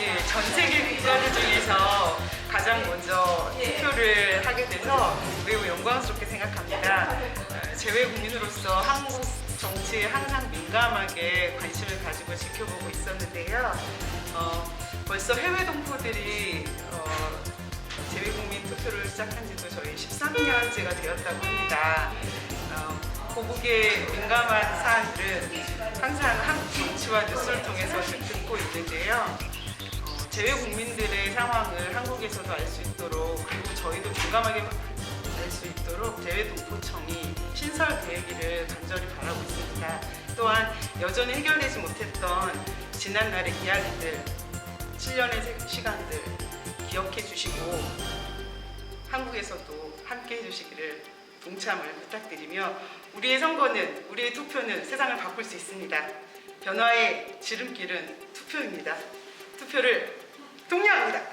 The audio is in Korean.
예, 전 세계 국가들 중에서 가장 먼저 투표를 하게 돼서 매우 영광스럽게 생각합니다. 어, 재외 국민으로서 한국 정치에 항상 민감하게 관심을 가지고 지켜보고 있었는데요. 어, 벌써 해외 동포들이 어, 재외국민 투표를 시작한 지도 저희 13년째가 되었다고 합니다. 어, 고국의 민감한 사안들은 항상 한국 정치와 뉴스를 통해서 좀 듣고 있는데요. 어, 재외국민들의 상황을 한국에서도 알 수 있도록 그리고 저희도 민감하게 알 수 있도록 재외동포청이 신설 계획을 간절히 바라고 있습니다. 또한 여전히 해결되지 못했던 지난날의 이야기들, 7년의 시간들 기억해 주시고 한국에서도 함께 해주시기를 동참을 부탁드리며 우리의 선거는 우리의 투표는 세상을 바꿀 수 있습니다. 변화의 지름길은 투표입니다. 투표를 독려합니다.